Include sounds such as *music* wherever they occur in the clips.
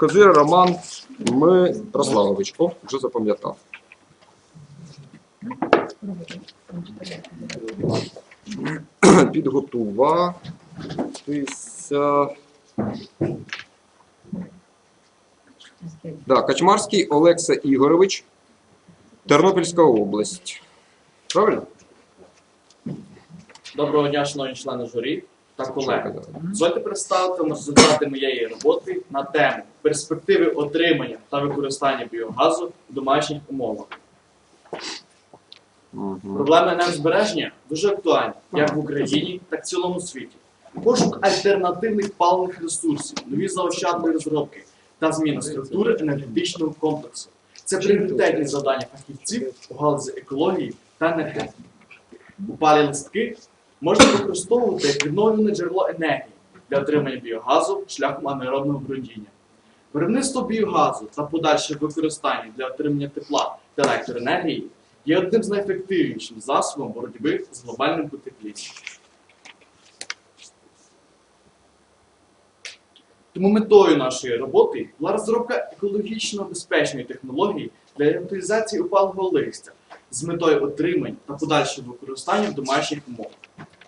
Козир Роман Мирославович. О, вже запам'ятав. Підготуватися. Да, Качмарський Олекса Ігорович, Тернопільська область. Правильно? Доброго дня, шановні члени журі та колеги. Дозвольте представити вам результати моєї роботи на тему перспективи отримання та використання біогазу в домашніх умовах. Мгм. Проблеми енергозбереження дуже актуальні як в Україні, так і в цілому світі. Пошук альтернативних паливних ресурсів, нові заощадні розробки та зміна структури енергетичного комплексу. Це пріоритетні завдання фахівців у галузі екології та енергетики. Упалі листки можна використовувати як відновлене джерело енергії для отримання біогазу шляхом анаеробного бродіння. Виробництво біогазу та подальше використання для отримання тепла та електроенергії є одним з найефективніших засобів боротьби з глобальним потеплінням. Тому метою нашої роботи була розробка екологічно безпечної технології для реутилізації опалого листя з метою отримання та подальшого використання в домашніх умовах.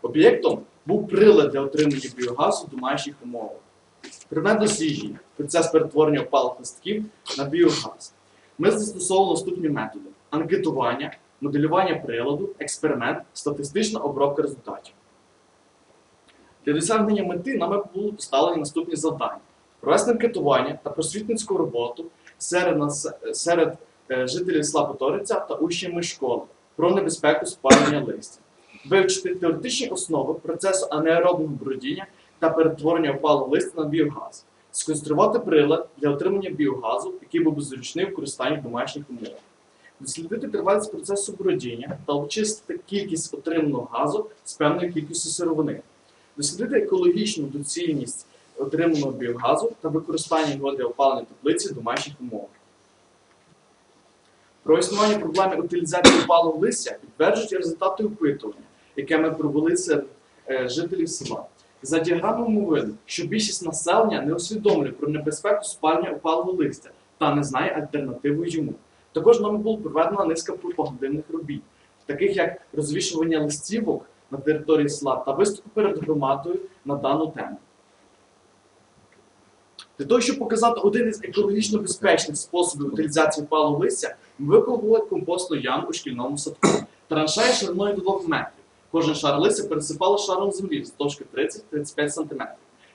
Об'єктом був прилад для отримання біогазу в домашніх умовах. Предмет дослідження процес перетворення опалих листків на біогаз. Ми застосовували наступні методи: анкетування, моделювання приладу, експеримент, статистична обробка результатів. Для досягнення мети нами були поставлені наступні завдання: провести анкетування та просвітницьку роботу серед, серед жителів села Поториця та учнями школи про небезпеку спалення листя, вивчити теоретичні основи процесу анаеробного бродіння та перетворення опалого листя на біогаз, сконструювати прилад для отримання біогазу, який був би зручний в використанні в домашніх умовах, дослідити тривалість процесу бродіння та обчистити кількість отриманого газу з певної кількістю сировини, дослідити екологічну доцільність отриманого біогазу та використання його для опалення теплиці в домашніх умовах. Про існування проблеми утилізації опалого листя підтверджують результати опитування, яке ми провели серед е, жителів села. За діаграмами видно, що більшість населення не усвідомлює про небезпеку спалення опалого листя та не знає альтернативи йому. Також нами було проведена низка пропагандивних робіт, таких як розвішування листівок на території села та виступи перед громадою на дану тему. Для того, щоб показати один із екологічно безпечних способів утилізації опалого листя, ми викопали компостну яму у шкільному садку. Траншея шириною до 2 метрів. Кожен шар листя пересипали шаром землі з довжки 30-35 см.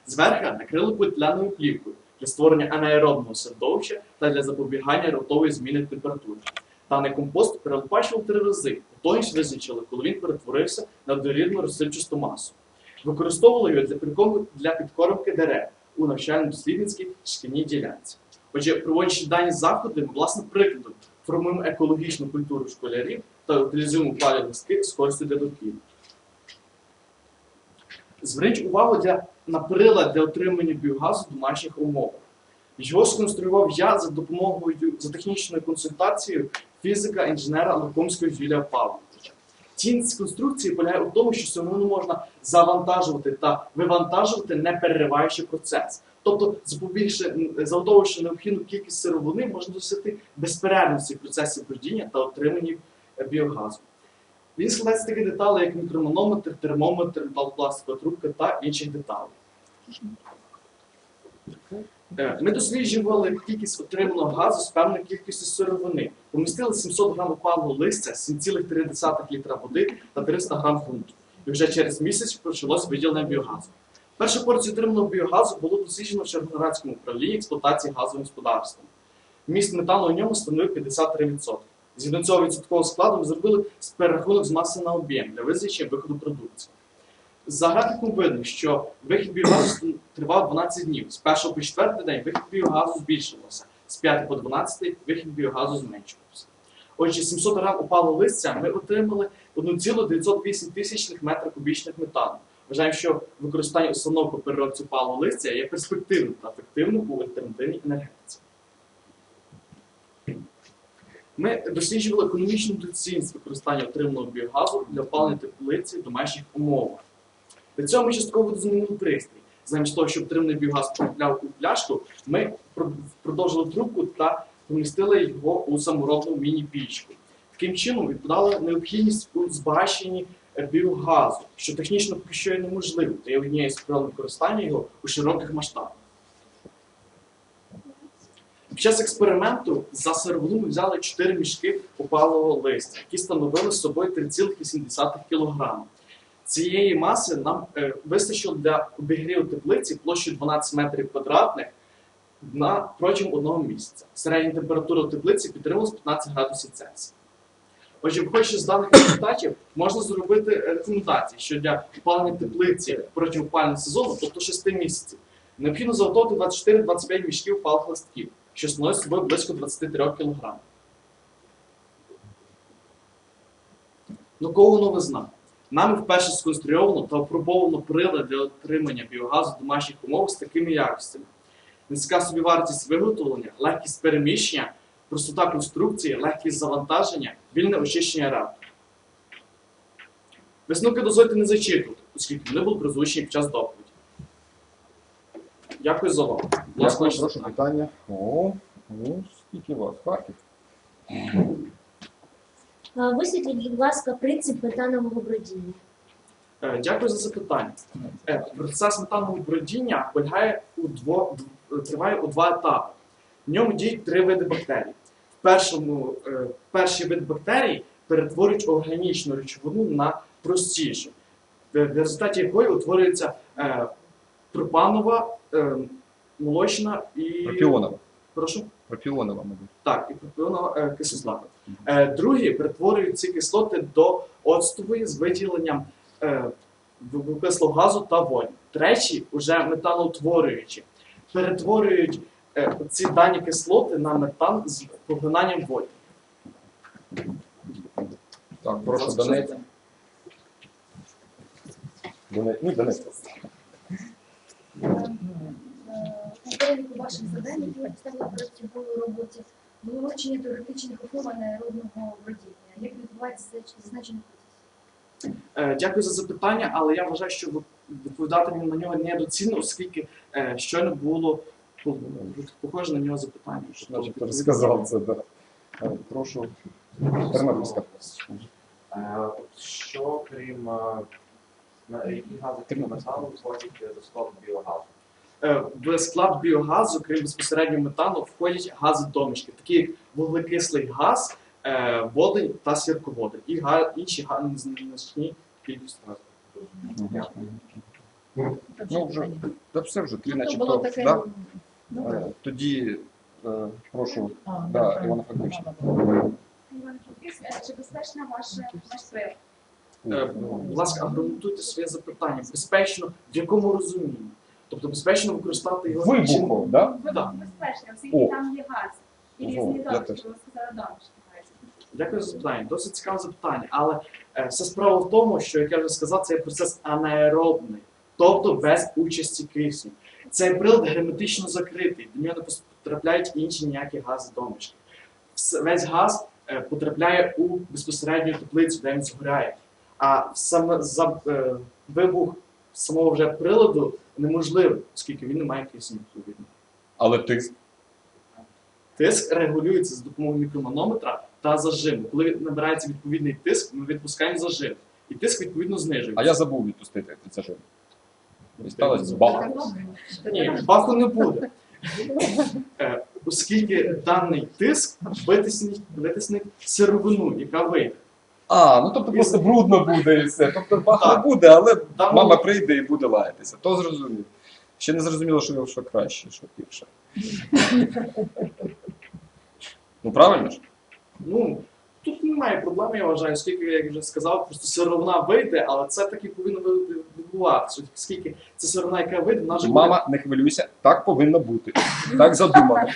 Зверху накрили петляною плівкою для створення анаеробного середовища та для запобігання раптової зміни температури. Даний компост перелопачував три рази, готовність визначили, коли він перетворився на дорідну розсипчасту масу. Використовували його для підкормки дерев у навчально-дослідницькій шкільній ділянці. Отже, проводячи дані заходи, ми власне прикладом формуємо екологічну культуру школярів та утилізуємо палі листки з користю для довкілля. Зверніть увагу для, на прилад для отримання біогазу в домашніх умовах. Його сконструював я за допомогою за технічною консультацією фізика інженера Лукомського Юлія Павловича. Цінність конструкції полягає у тому, що самому можна завантажувати та вивантажувати, не перериваючи процес. Тобто, заготовивши необхідну кількість сировини, можна досягти безперервності в процесі бродіння та отримання біогазу. Він складається з таких деталей, як мікроманометр, термометр, металопластикова трубка та інших деталей. Е, Ми досліджували кількість отриманого газу з певною кількістю сировини. Помістили 700 грам опалого листя, 7,3 літра води та 300 грам ґрунту. І вже через місяць почалось виділення біогазу. Першу порцію отриманого біогазу було досліджено в Червоноградському управлінні експлуатації газовим господарством. Вміст метану у ньому становив 53%. Згідно цього відсоткового складу ми зробили перерахунок з маси на об'єм для визначення виходу продукції. За графіком видно, що вихід біогазу тривав 12 днів. З 1 по 4 день вихід біогазу збільшувався, з 5 по 12 вихід біогазу зменшувався. Отже, 700 грам опалого листя ми отримали 1,908 тисячних метра кубічних метану. Вважаємо, що використання установок по переробці опалого листя є перспективним та ефективним у альтернативній енергетиці. Ми досліджували економічну доцільність використання отриманого біогазу для опалення теплиці в домашніх умовах. Цього ми частково змінили пристрій. Замість того, щоб отриманий біогаз потрапляв у пляшку, ми продовжили трубку та помістили його у саморобну міні-пічку. Таким чином відпадала необхідність у збагаченні е, біогазу, що технічно поки що є неможливо, та є однією з правил використання його у широких масштабах. Під час експерименту за сировину ми взяли 4 мішки опалого листя, які становили з собою 3,7 кг. Цієї маси нам е, вистачило для обігріву теплиці площею 12 метрів квадратних на протягом одного місяця. Середня температура теплиці підтримувалась 15 градусів Цельсія. Отже, виходячи з даних результатів, можна зробити рекомендації, що для опалення теплиці протягом опалювального сезону, тобто 6 місяців, необхідно заготовити 24-25 мішків опалих листків, що становить собою близько 23 кг. Наукова новизна. Нами вперше сконструйовано та опробовано прилад для отримання біогазу в домашніх умовах з такими якостями. Низька собівартість виготовлення, легкість переміщення, простота конструкції, легкість завантаження, вільне очищення реактора. Висновки дозвольте не зачитувати, оскільки вони були прозвучені під час доповіді. Дякую за увагу. Дякую, прошу питання. О, ну, скільки вас? Харків. Висвітліть, будь ласка, принцип метанового бродіння. Е, Дякую за запитання. Е, Процес метанового бродіння полягає у дво, триває у два етапи. В ньому діють три види бактерій. В першому, е, перший вид бактерій перетворюють органічну речовину на простішу, в результаті якої утворюється пропанова, молочна і. Пропіонова. Прошу? Пропіонова, мабуть. Так, і пропіонова е, кислота. Е, другі перетворюють ці кислоти до оцтової з виділенням е, вуглекислого газу та воді. Треті, уже метаноутворюючі, перетворюють е, ці дані кислоти на метан з поглинанням воді. Так, прошу, Донець. Донець. Ну, Донець. Ваших завдань, які ви в роботі, було вивчення теоретичних основ анаеробного бродіння. Як відбувається зазначений процес? Е, Дякую за запитання, але я вважаю, що ви- відповідати на нього недоцільно, оскільки е, щойно було похоже на нього запитання. Значить, розказав це, так. Прошу. Тернопільська. Е, Що крім які гази крім метану входять до складу біогазу? Е, в склад біогазу, крім безпосередньо метану, входять гази домішки, такі як вуглекислий газ, е, водень та сірководень і га- інші незначні кількості газів. Ну, вже, та все вже, три Ну, начебто. таке, да? ну, Е, Тоді, е, прошу, да, Івана Франковича. Іван Франківськ, е, чи безпечна ваша ваш? Е, Будь ласка, аргументуйте своє запитання. Безпечно в якому розумінні? Тобто безпечно використати його Вибухов, да? Да. Безпечна, оскільки там є газ. І різні теж. ви сказали домішки. Дякую за запитання. Досить цікаве запитання. Але е, вся справа в тому, що, як я вже сказав, це є процес анаеробний, тобто без участі кисню. Цей прилад герметично закритий, до нього не потрапляють інші ніякі гази домішки. Весь газ е, потрапляє у безпосередню теплицю, де він згоряє. А саме за е, вибух самого вже приладу неможливий, оскільки він не має кисню відповідно. Але тиск. Тиск регулюється за допомогою мікроманометра та зажиму. Коли набирається відповідний тиск, ми відпускаємо зажим. І тиск відповідно знижується. А я забув відпустити жив. І сталося бах. Ні, баху не буде. Е, Оскільки даний тиск витиснить, витиснить сировину, яка вийде. А, ну тобто просто брудно буде і все. Тобто Так. буде, але Там мама прийде і буде лаятися. То зрозумів. Ще не зрозуміло, що, що краще, що гірше. *laughs* ну правильно ж? Ну, тут немає проблеми, я вважаю, оскільки, як я вже сказав, просто все одно вийде, але це таки повинно ви- відбуватися. Оскільки це сировина, яка вийде, вона ж буде, Мама, не хвилюйся, так повинно бути. Так задумано.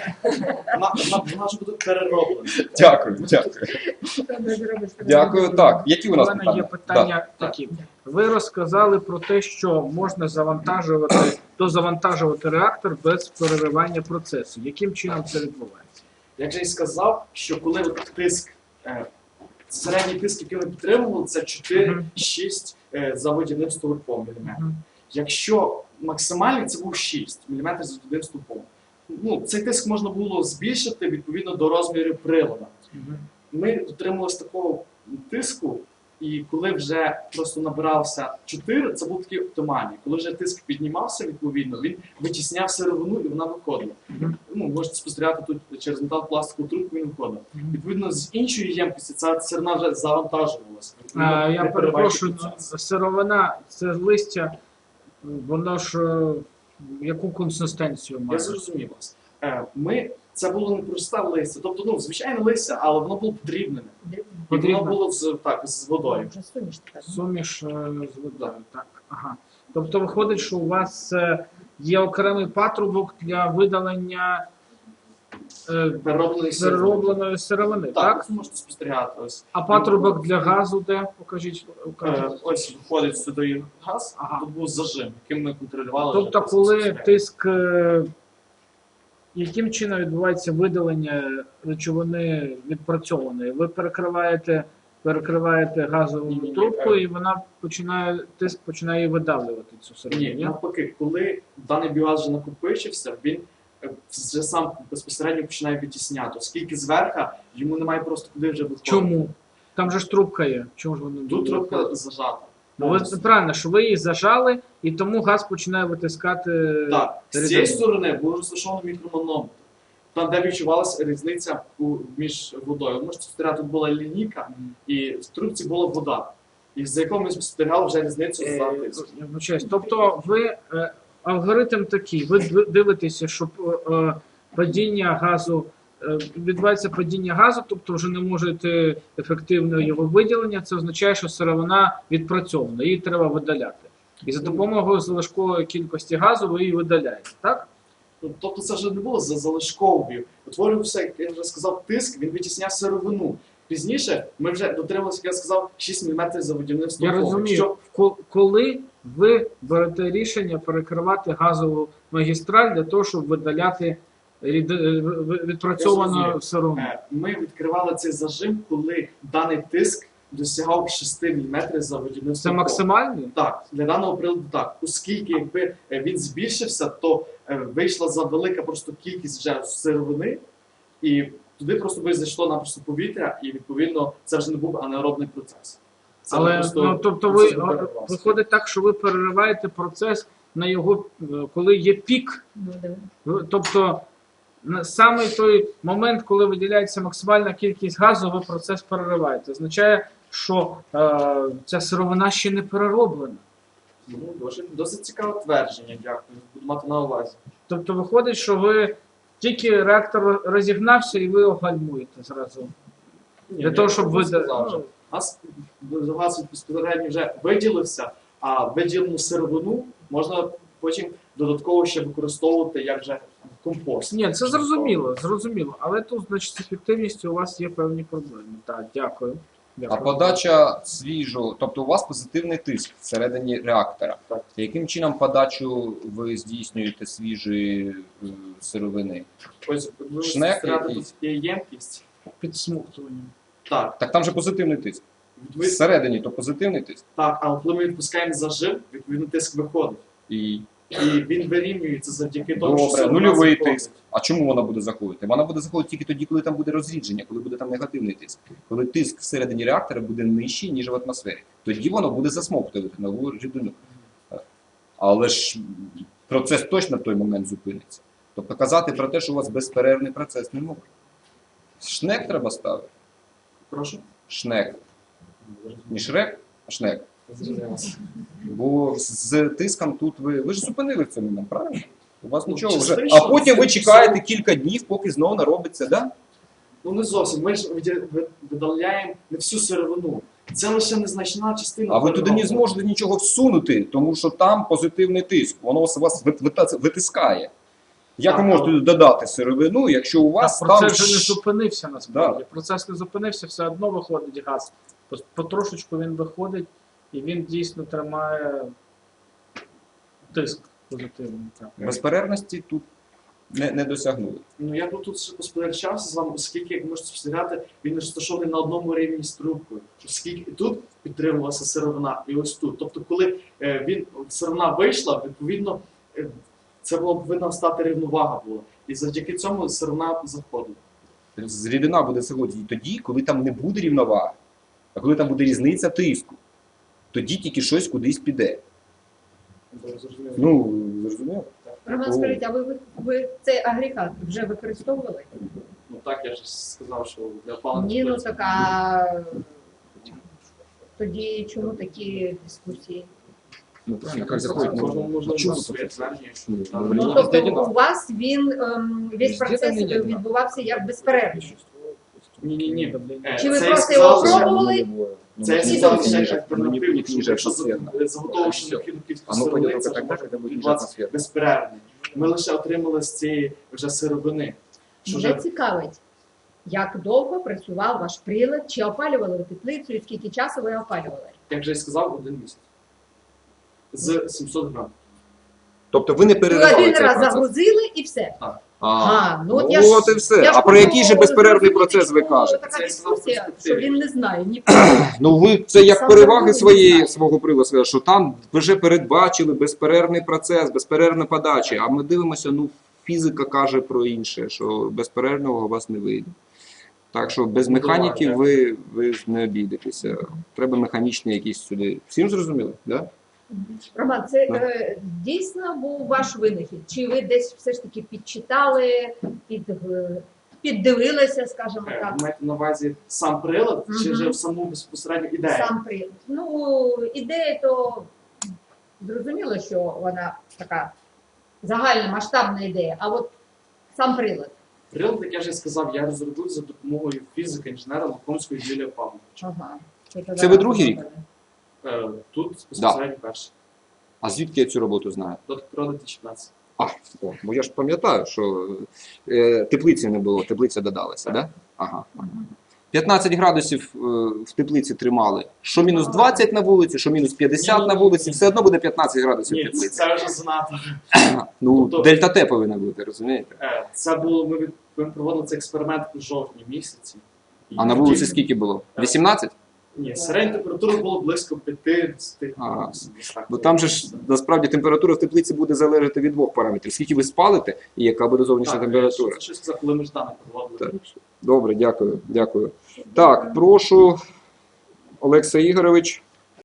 вона, вона, вона ж буде перероблена. Дякую, дякую. Дякую. Так, які у У нас мене питання? є питання Да, такі. Ви розказали про те, що можна завантажувати, дозавантажувати реактор без переривання процесу. Яким чином це відбувається? Як же і сказав, що коли от тиск, е, середній тиск, який ми підтримували, це 4-6 е, за водяним стовпом міліметрів. Якщо максимальний це був 6 мм з одним стовпом. Ну, цей тиск можна було збільшити відповідно до розміру приладу. Ми дотримувалися такого тиску, і коли вже просто набирався 4, це був такий оптимальний. Коли вже тиск піднімався, відповідно, він витісняв сировину і вона виходила. Ну, можете спостерігати тут через метал пластикову трубку він виходив. Відповідно, з іншої ємкості ця сировина вже завантажувалася. А, я перепрошую, сировина, це листя, воно ж е, яку консистенцію має? Я зрозумів вас. Е, Ми це було не просте листя, тобто ну звичайне листя, але воно було подрібнене. І воно було з так з водою. Суміш е, з водою, так. Ага. Тобто виходить, що у вас е, є окремий патрубок для видалення е, Перероблений сировини. переробленої сировини, так? Так, ви можете спостерігати. Ось А патрубок для газу де? Покажіть. Е, покажіть. ось виходить сюди газ, Ага. тут був зажим, яким ми контролювали. Тобто, вже коли тиск, е, яким чином відбувається видалення речовини відпрацьованої? Ви перекриваєте, перекриваєте газову Ні, ні, ні, трубку, е. і вона починає тиск починає видавлювати цю Ні, ні? навпаки, коли даний біогаз вже накопичився, він е, вже сам безпосередньо починає витісняти, оскільки зверха йому немає просто куди вже виходити. Чому? Там же ж трубка є. Чому ж вони Тут трубка зажата. Ну, ви правильно, що ви її зажали, і тому газ починає витискати. Так, з цієї сторони був розташований мікроманометр. Там, де відчувалася різниця у, між водою. Можете спостерігати, тут була лінійка, і в трубці була вода. І за якою ми спостерігали вже різницю за Е, тиском. я вибачаюсь. Тобто, ви е, алгоритм такий, ви дивитеся, що е, е, падіння газу. Е, Відбувається падіння газу, тобто вже не можете ефективно його виділення. Це означає, що сировина відпрацьована, її треба видаляти. І за допомогою залишкової кількості газу ви її видаляєте, так? Тобто це вже не було за залишковою. Утворювався, як я вже сказав, тиск, він витісняв сировину. Пізніше ми вже дотрималися, як я сказав, 6 мм за водяним Я розумію, ко- коли ви берете рішення перекривати газову магістраль для того, щоб видаляти е, в- в- Я відпрацьовану зрозумів. сировину. Е, Ми відкривали цей зажим, коли даний тиск досягав 6 мм за водяним Це стовпом. максимальний? Так, для даного приладу так. Оскільки якби е, він збільшився, то вийшла за велика просто кількість вже сировини, і туди просто би зайшло напросто повітря, і відповідно це вже не був анаеробний процес. Це Але просто ну, тобто ви виходить так, що ви перериваєте процес на його, коли є пік. Ви- Тобто на саме той момент, коли виділяється максимальна кількість газу, ви процес перериваєте. Означає, що е, ця сировина ще не перероблена. Ну, досить, досить цікаве твердження, дякую. Буду мати на увазі. Тобто виходить, що ви тільки реактор розігнався і ви його гальмуєте зразу. Ні, Для я того, щоб ви сказав вже. Газ, газ безпосередньо вже виділився, а виділену сировину можна потім додатково ще використовувати як вже компост. Ні, це зрозуміло, зрозуміло. Але тут, значить, з ефективністю у вас є певні проблеми. Так, дякую. А дякую. подача свіжого, тобто у вас позитивний тиск всередині реактора. Так. Яким чином подачу ви здійснюєте свіжої е, сировини? Ось ви Шнек якийсь? є ємкість. Підсмоктування. Так, Так там же позитивний тиск. ви- Всередині то позитивний тиск. так, але коли ми відпускаємо зажим, відповідно тиск виходить. І І він вирівнюється завдяки тому, що добре, сировина нульовий заходить. тиск. А чому вона буде заходити? Вона буде заходити тільки тоді, коли там буде розрідження, коли буде там негативний тиск. Коли тиск всередині реактора буде нижчий, ніж в атмосфері. Тоді воно буде засмоктувати нову рідину. Але ж процес точно в той момент зупиниться. Тобто казати про те, що у вас безперервний процес не можна. Шнек треба ставити. Прошу. Шнек. Не шрек, а шнек. Бо з тиском тут ви. Ви ж зупинили в цей правильно? У вас Ну, нічого вже. А потім ви чекаєте кілька днів, поки знову наробиться, да? Ну не зовсім. Ми ж видя- ви- видаляємо не всю сировину. Це лише незначна частина. А ви туди не переробки. зможете нічого всунути, тому що там позитивний тиск. Воно вас вит- вита- витискає. Як ви Так, можете додати сировину, якщо у вас там. процес вже не ш- зупинився насправді. Процес не зупинився, все одно виходить газ. Пос- Потрошечку він виходить, і він дійсно тримає тиск позитивний. Так. Безперервності тут не, не досягнули. Ну я б тут ще з вами, оскільки, як можете спостерігати, він розташований на одному рівні з трубкою. Оскільки тут підтримувалася сировина, і ось тут. Тобто, коли е, він сировина вийшла, відповідно, е, це було повинна стати рівновага була. І завдяки цьому сировина заходила. З- Рідина буде заходити тоді, коли там не буде рівноваги, а коли там буде різниця тиску. Тоді тільки щось кудись піде. Ну, зрозуміло? Роман, скажіть, а ви, ви, ви цей агрегат вже використовували? Ну так, я ж сказав, що для опалення. Ні, ну так а тоді чому такі дискусії? Ну, правильно. Ну, Ну, ну, Ну, ну, тобто ну, у вас він ем, весь процес відбувався як безперервний. Ні, ні, ні. Е, Чи ви це просто його пробували? Це я сказав ще ніже. альтернативу, Ниже якщо атмосферно. заготовивши необхідну кількість сировини, це може відбуватися безперервно. Ми лише отримали з цієї вже сировини. Мене вже цікавить, як довго працював ваш прилад, чи опалювали ви теплицю, і скільки часу ви опалювали? як вже я сказав, один місяць. З 700 грам. Тобто ви не Ви переривали один цей раз процес? загрузили і все. А, А, ну от ну я ж- і все. Я ж А про який же безперервний процес ви кажете? Така дискусія, що він не знає ні Ну ви це як Сам переваги свої знає. свого приладу що там ви вже передбачили безперервний процес, безперервна подача. А ми дивимося, ну фізика каже про інше, що безперервного у вас не вийде. Так що без Ну, механіки ви, ви не обійдетеся. Треба механічний якийсь сюди. Всім зрозуміло? Да? Роман, це Ну. е, дійсно був ваш винахід? Чи ви десь все ж таки підчитали, під, е, піддивилися, скажімо Е, так? Ви маєте на увазі сам прилад, чи вже в саму безпосередню ідею? Сам прилад. Ну, ідея то зрозуміло, що вона така загальна масштабна ідея, а от сам прилад. Прилад, як я вже сказав, я розробив за допомогою фізика інженера Лакомського Юлія Павловича. Ага. Це ви другий рік? Е, Тут безпосередньо перший. А звідки я цю роботу знаю? До природи 2015. А, о, бо я ж пам'ятаю, що е, теплиці не було, теплиця додалася, да? Ага. ага. 15 градусів е, в теплиці тримали. Що мінус 20 на вулиці, що мінус 50 на вулиці, все одно буде 15 градусів в Ні, це, теплиці. це вже занадто. Ну, Тобто- дельта Т повинна бути, розумієте? Е, Це було, ми, від- ми проводили цей експеримент у жовтні місяці. І А на тоді- вулиці скільки було? 18? Ні, середня температура було близько 5-10 градусів. Бо там же ж насправді температура в теплиці буде залежати від двох параметрів: скільки ви спалите і яка буде зовнішня Так, температура. Це щось сказав, коли ми Ждана. Так. Добре, дякую, дякую. Так, прошу, Олекса Ігорович.